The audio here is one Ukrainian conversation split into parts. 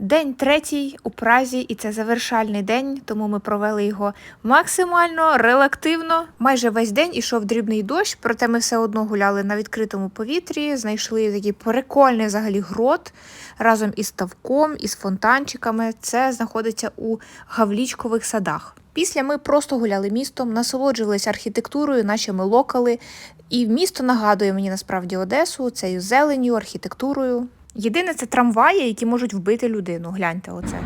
День третій у Празі, і це завершальний день, тому ми провели його максимально релактивно. Майже весь день ішов дрібний дощ, проте ми все одно гуляли на відкритому повітрі, знайшли такий прикольний взагалі грот разом із ставком, із фонтанчиками. Це знаходиться у Гавлічкових садах. Після ми просто гуляли містом, насолоджувалися архітектурою, нашими локали. І місто нагадує мені насправді Одесу, цією зеленню, архітектурою. Єдине це трамваї, які можуть вбити людину. Гляньте оце.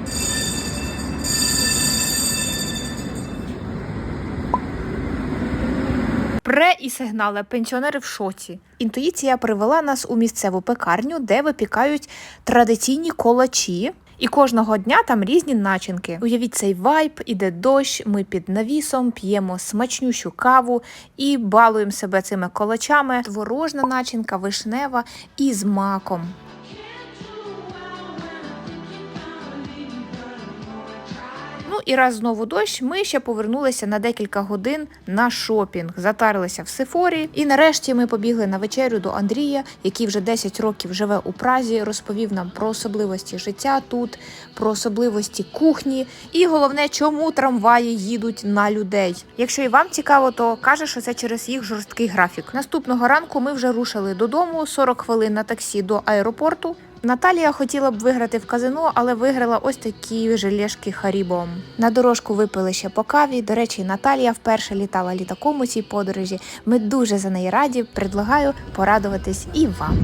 Пре і сигнали, пенсіонери в шоці. Інтуїція привела нас у місцеву пекарню, де випікають традиційні колачі. І кожного дня там різні начинки. Уявіть цей вайб, іде дощ, ми під навісом п'ємо смачнющу каву і балуємо себе цими колачами. Творожна начинка, вишнева і з маком. І раз знову дощ, ми ще повернулися на декілька годин на шопінг, затарилися в Сефорі. І нарешті ми побігли на вечерю до Андрія, який вже 10 років живе у Празі, розповів нам про особливості життя тут, про особливості кухні, і головне, чому трамваї їдуть на людей. Якщо і вам цікаво, то каже, що це через їх жорсткий графік. Наступного ранку ми вже рушили додому 40 хвилин на таксі до аеропорту. Наталія хотіла б виграти в казино, але виграла ось такі жилешки Харібом. На дорожку випили ще по каві. До речі, Наталія вперше літала літаком у цій подорожі. Ми дуже за неї раді. Предлагаю порадуватись і вам.